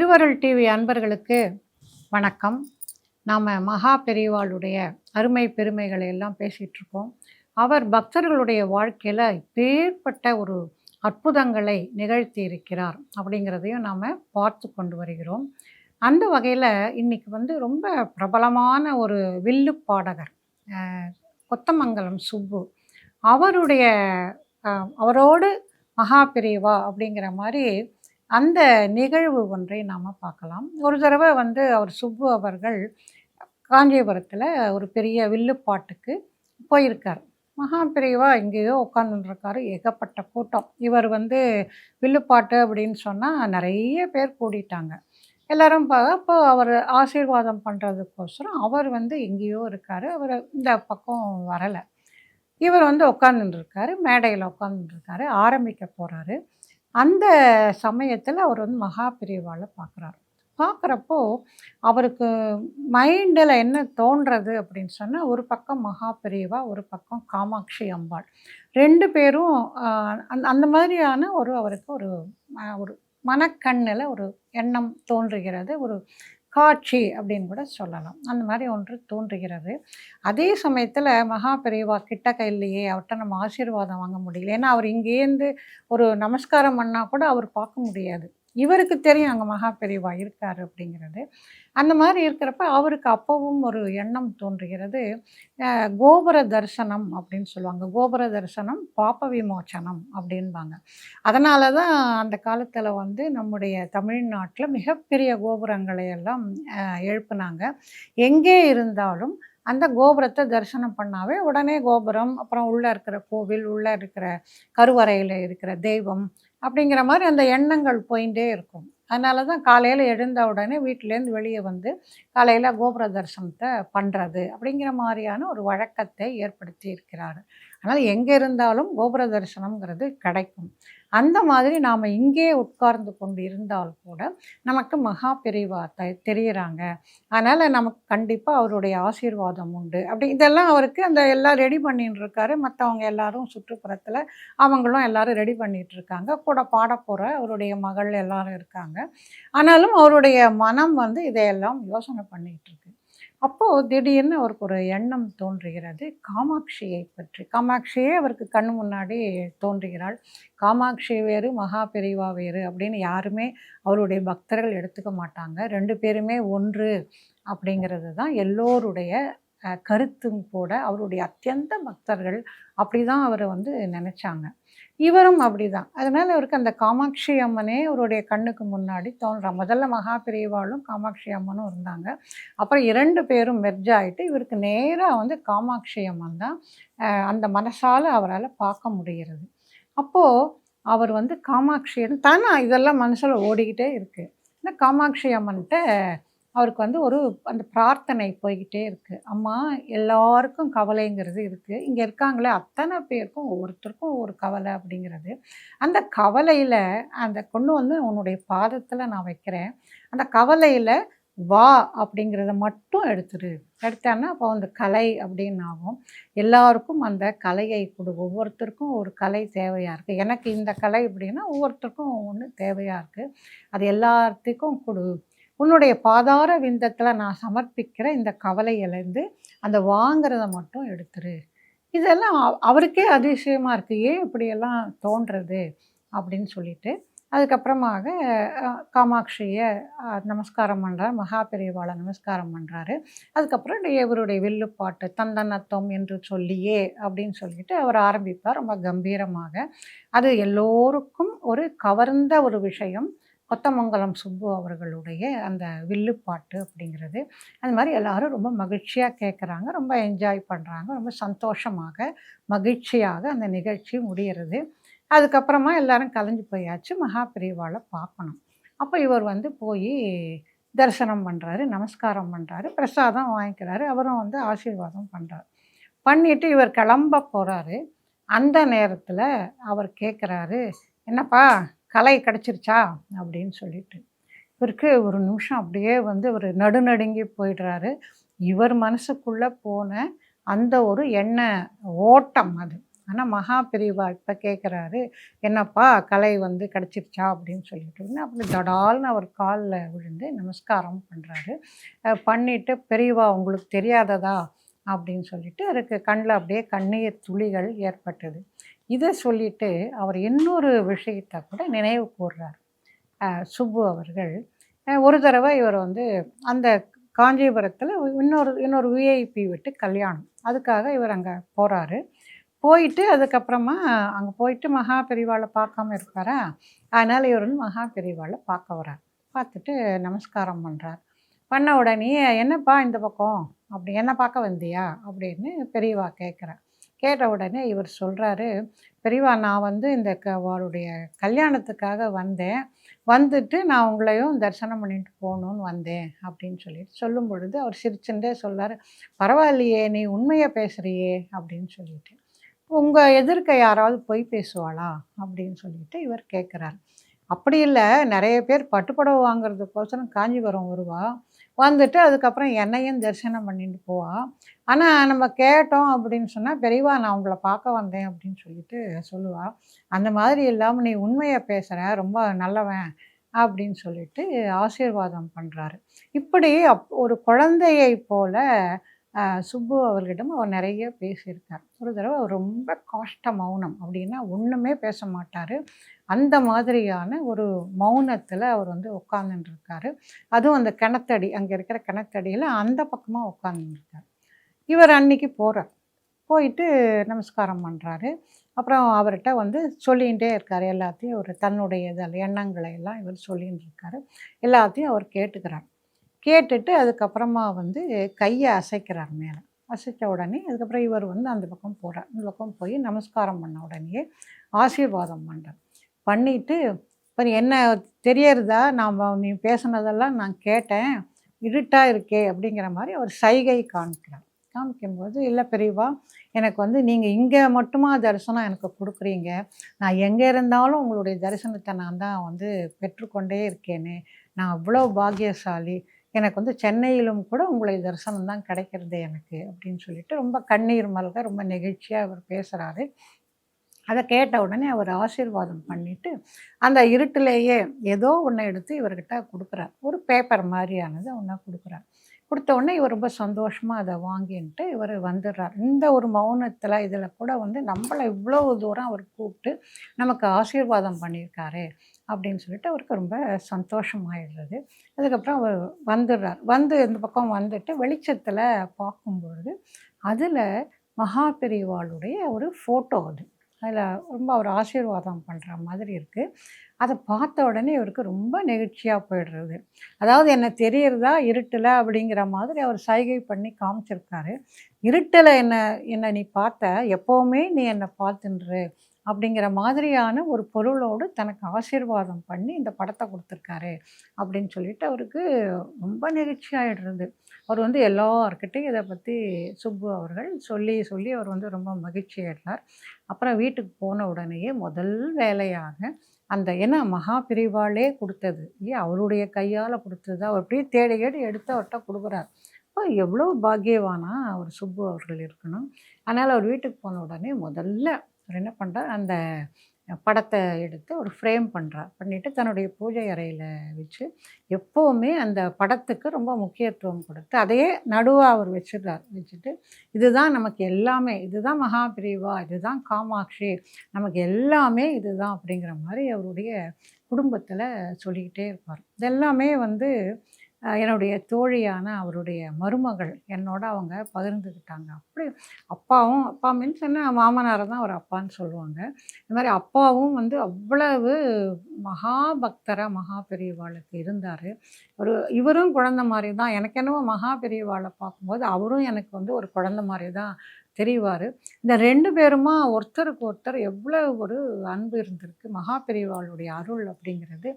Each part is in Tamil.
திருவருள் டிவி அன்பர்களுக்கு வணக்கம். நாம் மகா பெரியவாளுடைய அருமை பெருமைகளை எல்லாம் பேசிகிட்ருக்கோம் அவர் பக்தர்களுடைய வாழ்க்கையில் பேர்பட்ட ஒரு அற்புதங்களை நிகழ்த்தி இருக்கிறார் அப்படிங்கிறதையும் நாம் பார்த்து கொண்டு வருகிறோம். அந்த வகையில் இன்னைக்கு வந்து ரொம்ப பிரபலமான ஒரு வில்லு பாடகர் கொத்தமங்கலம் சுப்பு. அவருடைய அவரோடு மகா பெரியவா அப்படிங்கிற மாதிரி அந்த நிகழ்வு ஒன்றை நாம் பார்க்கலாம். ஒரு தடவை வந்து அவர் சுப்பு அவர்கள் காஞ்சிபுரத்தில் ஒரு பெரிய வில்லுப்பாட்டுக்கு போயிருக்கார். மகா பெரியவா எங்கேயோ உட்காந்துருக்காரு ஏகப்பட்ட கூட்டம். இவர் வந்து வில்லுப்பாட்டு அப்படின்னு சொன்னால் நிறைய பேர் கூடிட்டாங்க. எல்லாரும் அப்போ அவர் ஆசீர்வாதம் பண்ணுறதுக்கோசரம் அவர் வந்து எங்கேயோ இருக்கார். அவர் இந்த பக்கம் வரலை. இவர் வந்து உட்காந்துருக்காரு மேடையில் உட்காந்துருக்காரு ஆரம்பிக்க போகிறாரு அந்த சமயத்தில் அவர் வந்து மகா பார்க்குறாரு பார்க்குறப்போ அவருக்கு மைண்டில் என்ன தோன்றது அப்படின்னு சொன்னால் ஒரு பக்கம் மகா ஒரு பக்கம் காமாட்சி அம்பாள். ரெண்டு பேரும் அந்த அந்த மாதிரியான ஒரு அவருக்கு ஒரு ஒரு மனக்கண்ணில் ஒரு எண்ணம் தோன்றுகிறது ஒரு காட்சி அப்படின்னு கூட சொல்லலாம். அந்த மாதிரி ஒன்று தோன்றுகிறது. அதே சமயத்தில் மகா பெரியவா கிட்டக்க இல்லையே அவர்கிட்ட நம்ம ஆசீர்வாதம் வாங்க முடியல. ஏன்னா அவர் இங்கேருந்து ஒரு நமஸ்காரம் பண்ணால் கூட அவர் பார்க்க முடியாது. இவருக்கு தெரியும் அங்கே மகா பெரியவா இருக்கார் அப்படிங்கிறது. அந்த மாதிரி இருக்கிறப்ப அவருக்கு அப்போவும் ஒரு எண்ணம் தோன்றுகிறது. கோபுர தரிசனம் அப்படின்னு சொல்லுவாங்க. கோபுர தரிசனம் பாப்ப விமோச்சனம் அப்படின்பாங்க. அதனால தான் அந்த காலத்தில் வந்து நம்முடைய தமிழ்நாட்டில் மிகப்பெரிய கோபுரங்களை எல்லாம் எழுப்புனாங்க. எங்கே இருந்தாலும் அந்த கோபுரத்தை தரிசனம் பண்ணாவே உடனே கோபுரம் அப்புறம் உள்ளே இருக்கிற கோவில் உள்ளே இருக்கிற கருவறையில் இருக்கிற தெய்வம் அப்படிங்கிற மாதிரி அந்த எண்ணங்கள் போயிட்டே இருக்கும். அதனால தான் காலையில் எழுந்த உடனே வீட்டிலேருந்து வெளியே வந்து காலையில் கோபுர தரிசனத்தை பண்ணுறது அப்படிங்கிற மாதிரியான ஒரு வழக்கத்தை ஏற்படுத்தி இருக்கிறார். அதனால் எங்கே இருந்தாலும் கோபுர தரிசனம்ங்கிறது கிடைக்கும். அந்த மாதிரி நாம் இங்கே உட்கார்ந்து கொண்டு இருந்தால் கூட நமக்கு மகா பிரிவா த தெரிகிறாங்க அதனால் நமக்கு கண்டிப்பாக அவருடைய ஆசீர்வாதம் உண்டு. அப்படி இதெல்லாம் அவருக்கு அந்த எல்லாம் ரெடி பண்ணின்னு இருக்காரு மற்றவங்க எல்லாரும் சுற்றுப்புறத்தில் அவங்களும் எல்லாரும் ரெடி பண்ணிட்டு இருக்காங்க கூட பாட போகிற அவருடைய மகள் எல்லாரும் இருக்காங்க. ஆனாலும் அவருடைய மனம் வந்து இதையெல்லாம் யோசனை பண்ணிகிட்டு இருக்கு அப்போது திடீர்னு அவருக்கு ஒரு எண்ணம் தோன்றுகிறது. காமாட்சியை பற்றி. காமாட்சியே அவருக்கு கண் முன்னாடி தோன்றுகிறாள். காமாட்சி வேறு மகா பெரிவா வேறு அப்படின்னு யாருமே அவருடைய பக்தர்கள் எடுத்துக்க மாட்டாங்க. ரெண்டு பேருமே ஒன்று அப்படிங்கிறது தான் எல்லோருடைய கருத்தும் கூட அவருடைய அத்தியந்த பக்தர்கள் அப்படி தான் அவரை வந்து நினச்சாங்க. இவரும் அப்படிதான். அதனால் இவருக்கு அந்த காமாட்சி அம்மனே அவருடைய கண்ணுக்கு முன்னாடி தோன்ற முதல்ல மகா பிரிவாளும் காமாட்சி அம்மனும் இருந்தாங்க. அப்புறம் இரண்டு பேரும் மெர்ஜ் ஆகிட்டு இவருக்கு நேராக வந்து காமாட்சி அம்மன் தான் அந்த மனசால் அவரால் பார்க்க முடிகிறது. அப்போது அவர் வந்து காமாட்சி தானே இதெல்லாம் மனசில் ஓடிக்கிட்டே இருக்குது இந்த காமாட்சி அம்மன்கிட்ட அவருக்கு வந்து ஒரு அந்த பிரார்த்தனை போய்கிட்டே இருக்குது அம்மா எல்லாருக்கும் கவலைங்கிறது இருக்குது இங்கே இருக்காங்களே அத்தனை பேருக்கும் ஒவ்வொருத்தருக்கும் ஒரு கவலை அப்படிங்கிறது. அந்த கவலையில் அந்த கொண்டு வந்து உன்னுடைய பாதத்தில் நான் வைக்கிறேன். அந்த கவலையில் வா அப்படிங்கிறத மட்டும் எடுத்துரு. எடுத்தான்னா அப்போ அந்த கலை அப்படின்னு ஆகும். எல்லாருக்கும் அந்த கலையை கொடு. ஒவ்வொருத்தருக்கும் ஒரு கலை தேவையாக இருக்குது எனக்கு இந்த கலை அப்படின்னா ஒவ்வொருத்தருக்கும் ஒன்று தேவையாக இருக்குது அது எல்லாத்துக்கும் கொடு. உன்னுடைய பாதார விந்தத்தில் நான் சமர்ப்பிக்கிற இந்த கவலையிலேருந்து அந்த வாங்கிறத மட்டும் எடுத்துரு. இதெல்லாம் அவருக்கே அதிசயமாக இருக்குது ஏன் இப்படியெல்லாம் தோன்றது? அப்படின்னு சொல்லிட்டு அதுக்கப்புறமாக காமாட்சியை நமஸ்காரம் பண்ணுறார் மகா பெரியவாளை நமஸ்காரம் பண்ணுறாரு அதுக்கப்புறம் இவருடைய வில்லுப்பாட்டு தந்தனத்தம் என்று சொல்லியே அப்படின்னு சொல்லிட்டு அவர் ஆரம்பிப்பார். ரொம்ப கம்பீரமாக. அது எல்லோருக்கும் ஒரு கவர்ந்த ஒரு விஷயம். கொத்தமங்கலம் சுப்பு அவர்களுடைய அந்த வில்லுப்பாட்டு அப்படிங்கிறது. அது மாதிரி எல்லாரும் ரொம்ப மகிழ்ச்சியாக கேட்குறாங்க ரொம்ப என்ஜாய் பண்ணுறாங்க ரொம்ப சந்தோஷமாக மகிழ்ச்சியாக அந்த நிகழ்ச்சி முடிகிறது அதுக்கப்புறமா எல்லாரும் கலைஞ்சு போயாச்சு மகாபிரிவாவை பார்க்கணும். அப்போ இவர் வந்து போய் தரிசனம் பண்ணுறாரு நமஸ்காரம் பண்ணுறாரு பிரசாதம் வாங்கிக்கிறாரு அவரும் வந்து ஆசீர்வாதம் பண்ணுறாரு பண்ணிட்டு இவர் கிளம்ப போகிறாரு அந்த நேரத்தில் அவர் கேட்குறாரு என்னப்பா கலை கிடச்சிருச்சா? அப்படின்னு சொல்லிட்டு. இவருக்கு ஒரு நிமிஷம் அப்படியே வந்து ஒரு நடுநடுங்கி போயிடுறாரு. இவர் மனசுக்குள்ளே போன அந்த ஒரு எண்ண ஓட்டம் அது. ஆனால் மகா பெரியவா இப்போ கேட்குறாரு என்னப்பா கலை வந்து கிடச்சிருச்சா? அப்படின்னு சொல்லிட்டு. உடனே அப்படி தடால்னு அவர் காலில் விழுந்து நமஸ்காரம் பண்ணுறாரு பண்ணிவிட்டு பெரியவா உங்களுக்கு தெரியாததா? அப்படின்னு சொல்லிட்டு அவருக்கு கண்ணில் அப்படியே கண்ணீர் துளிகள் ஏற்பட்டது. இதை சொல்லிட்டு அவர் இன்னொரு விஷயத்தை கூட நினைவு கூர்றார். சுப்பு அவர்கள். ஒரு தடவை இவர் வந்து அந்த காஞ்சிபுரத்தில் இன்னொரு இன்னொரு விஐபி விட்டு கல்யாணம். அதுக்காக இவர் அங்கே போகிறாரு போயிட்டு அதுக்கப்புறமா அங்கே போயிட்டு மகா பெரிவாளை பார்க்காம இருப்பாரா? அதனால் இவர் வந்து மகா பெரிவாளை பார்க்க வரார் பார்த்துட்டு நமஸ்காரம் பண்ணுறார் பண்ண உடனே என்னப்பா இந்த பக்கம்? அப்படி என்ன பார்க்க வந்தியா? அப்படின்னு பெரியவா கேட்குறேன் கேட்ட உடனே இவர் சொல்கிறாரு பெரியவா நான் வந்து இந்த க அவருடைய கல்யாணத்துக்காக வந்தேன். வந்துட்டு நான் உங்களையும் தரிசனம் பண்ணிட்டு போகணுன்னு வந்தேன் அப்படின்னு சொல்லிட்டு சொல்லும் பொழுது அவர் சிரிச்சுட்டே சொல்லார் பரவாயில்லையே நீ உண்மையை பேசுகிறியே அப்படின்னு சொல்லிட்டு. உங்கள் எதிர்க்க யாராவது பொய் பேசுவாளா? அப்படின்னு சொல்லிட்டு இவர் கேட்குறாரு அப்படி இல்லை நிறைய பேர் பட்டுப்படவை வாங்குறதுக்கோசரம் காஞ்சிபுரம் வருவா. வந்துட்டு அதுக்கப்புறம் என்னையும் தரிசனம் பண்ணிட்டு போவான் ஆனால் நம்ம கேட்டோம் அப்படின்னு சொன்னால் பெரியவா நான் உங்களை பார்க்க வந்தேன் அப்படின்னு சொல்லிட்டு சொல்லுவாள் அந்த மாதிரி இல்லாமல் நீ உண்மையை பேசுகிற ரொம்ப நல்லவன் அப்படின்னு சொல்லிட்டு ஆசீர்வாதம் பண்ணுறாரு இப்படி அப் ஒரு குழந்தையை போல சுப்பு அவர்களிடம் அவர் நிறைய பேசியிருக்கார். ஒரு தடவை அவர் ரொம்ப காஷ்ட மௌனம். அப்படின்னா ஒன்றுமே பேச மாட்டார். அந்த மாதிரியான ஒரு மௌனத்தில் அவர் வந்து உட்காந்துருக்காரு அதுவும் அந்த கிணத்தடி அங்கே இருக்கிற கிணத்தடியில் அந்த பக்கமாக உட்காந்துருக்கார் இவர் அன்னைக்கு போகிறார் போயிட்டு நமஸ்காரம் பண்ணுறாரு அப்புறம் அவர்கிட்ட வந்து சொல்லிகிட்டே இருக்கார். எல்லாத்தையும் ஒரு தன்னுடைய இதில் எண்ணங்களை எல்லாம் இவர் சொல்லின்னு இருக்காரு. எல்லாத்தையும் அவர் கேட்டுக்கிறார். கேட்டுட்டு அதுக்கப்புறமா வந்து கையை அசைக்கிறார் மேலே. அசைச்ச உடனே அதுக்கப்புறம் இவர் வந்து அந்த பக்கம் போகிறார் இந்த பக்கம் போய் நமஸ்காரம் பண்ண உடனே ஆசீர்வாதம் பண்ணுறார் பண்ணிவிட்டு இப்போ என்ன தெரியறதா? நாம் நீ பேசுனதெல்லாம் நான் கேட்டேன். இருட்டாக இருக்கே அப்படிங்கிற மாதிரி அவர் சைகை காமிக்கிறார். காமிக்கும்போது இல்லை பெரியவா எனக்கு வந்து நீங்கள் இங்கே மட்டுமா தரிசனம் எனக்கு கொடுக்குறீங்க? நான் எங்கே இருந்தாலும் உங்களுடைய தரிசனத்தை நான் தான் வந்து பெற்றுக்கொண்டே இருக்கேன்னு நான் அவ்வளோ பாக்கியசாலி. எனக்கு வந்து சென்னையிலும் கூட உங்களை தரிசனம் தான் கிடைக்கிறது எனக்கு அப்படின்னு சொல்லிட்டு ரொம்ப கண்ணீர் மல்க ரொம்ப நெகிழ்ச்சியாக அவர் பேசுகிறாரு அதை கேட்ட உடனே அவர் ஆசீர்வாதம் பண்ணிவிட்டு அந்த இருட்டிலேயே ஏதோ ஒன்று எடுத்து இவர்கிட்ட கொடுக்குறார். ஒரு பேப்பர் மாதிரியானது ஒன்றா கொடுக்குறார். கொடுத்த உடனே இவர் ரொம்ப சந்தோஷமாக அதை வாங்கின்ட்டு இவர் வந்துடுறார். இந்த ஒரு மௌனத்தில் இதில் கூட வந்து நம்மளை இவ்வளோ தூரம் அவர் கூப்பிட்டு நமக்கு ஆசீர்வாதம் பண்ணியிருக்காரு அப்படின்னு சொல்லிட்டு அவருக்கு ரொம்ப சந்தோஷமாயிடுறது. அதுக்கப்புறம் அவர் வந்துடுறார். வந்து இந்த பக்கம் வந்துட்டு வெளிச்சத்தில் பார்க்கும்பொழுது அதில் மகா பெரியவாளுடைய ஒரு ஃபோட்டோ அது. அதில் ரொம்ப அவர் ஆசீர்வாதம் பண்ணுற மாதிரி இருக்குது அதை பார்த்த உடனே இவருக்கு ரொம்ப நெகிழ்ச்சியாக போயிடுறது. அதாவது என்ன தெரியறதா இருட்டில் அப்படிங்கிற மாதிரி அவர் சைகை பண்ணி காமிச்சிருக்காரு. இருட்டில் என்ன என்னை நீ பார்த்த எப்போவுமே நீ என்னை பார்த்துன்று அப்படிங்கிற மாதிரியான ஒரு பொருளோடு தனக்கு ஆசீர்வாதம் பண்ணி இந்த படத்தை கொடுத்துருக்காரு அப்படின்னு சொல்லிட்டு அவருக்கு ரொம்ப நெகிழ்ச்சி ஆகிடுறது அவர் வந்து எல்லோருக்கிட்டையும் இதை பற்றி சுப்பு அவர்கள் சொல்லி சொல்லி அவர் வந்து ரொம்ப மகிழ்ச்சி ஆயிட்டார் அப்புறம் வீட்டுக்கு போன உடனேயே முதல் வேலையாக அந்த ஏன்னா மகா பிரிவாளே கொடுத்தது. இல்லையா? அவருடைய கையால் கொடுத்தது அவர் அப்படியே தேடி தேடி எடுத்து அவர்கிட்ட கொடுக்குறார். அப்போ எவ்வளோ பாக்கியவானா அவர் சுப்பு அவர்கள் இருக்கணும். அதனால் அவர் வீட்டுக்கு போன உடனே முதல்ல அவர் என்ன பண்ணுறார் அந்த படத்தை எடுத்து ஒரு ஃப்ரேம் பண்ணுறார் பண்ணிவிட்டு தன்னுடைய பூஜை அறையில் வச்சு எப்போவுமே அந்த படத்துக்கு ரொம்ப முக்கியத்துவம் கொடுத்து அதையே நடுவாக அவர் வச்சிடுறார். வச்சுட்டு இதுதான் நமக்கு எல்லாமே இதுதான் மகாபிரிவா இதுதான் காமாட்சி நமக்கு எல்லாமே இதுதான் அப்படிங்கிற மாதிரி அவருடைய குடும்பத்தில் சொல்லிக்கிட்டே இருப்பார். இதெல்லாமே வந்து என்னுடைய தோழியான அவருடைய மருமகள் என்னோட அவங்க பகிர்ந்துக்கிட்டாங்க. அப்படி அப்பாவும் அப்பா மீன்ஸ் என்ன மாமனாரை தான் ஒரு அப்பான்னு சொல்லுவாங்க. இந்த மாதிரி அப்பாவும் வந்து அவ்வளவு மகாபக்தராக மகா பெரியவாளுக்கு இருந்தார். ஒரு இவரும் குழந்த மாதிரி தான். எனக்கு என்னவோ மகா பெரியவாளை பார்க்கும்போது அவரும் எனக்கு வந்து ஒரு குழந்த மாதிரி தான் தெரிவார். இந்த ரெண்டு பேருமா ஒருத்தருக்கு ஒருத்தர் எவ்வளோ ஒரு அன்பு இருந்திருக்கு. மகா பெரியவாளுடைய அருள் அப்படிங்கிறது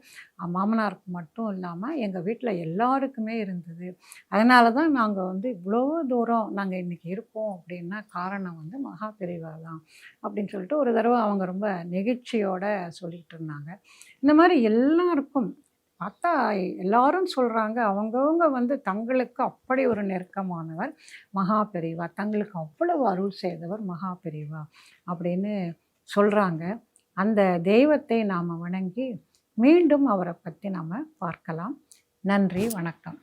மாமனாருக்கு மட்டும் இல்லாமல் எங்கள் வீட்டில் எல்லாருக்குமே இருந்தது. அதனால தான் நாங்கள் வந்து இவ்வளோ தூரம் நாங்கள் இன்றைக்கி இருக்கோம் அப்படின்னா காரணம் வந்து மகா பெரியவா தான் அப்படின்னு சொல்லிட்டு ஒரு தடவை அவங்க ரொம்ப நெகிழ்ச்சியோடு சொல்லிகிட்டு இருந்தாங்க. இந்த மாதிரி எல்லாருக்கும் பார்த்தா எல்லாரும் சொல்கிறாங்க அவங்கவுங்க வந்து தங்களுக்கு அப்படி ஒரு நெருக்கமானவர் மகா பெரிவா தங்களுக்கு அவ்வளவு அருள் செய்தவர் மகா பெரிவா அப்படின்னு சொல்கிறாங்க அந்த தெய்வத்தை நாம் வணங்கி மீண்டும் அவரை பற்றி நாம் பார்க்கலாம். நன்றி வணக்கம்.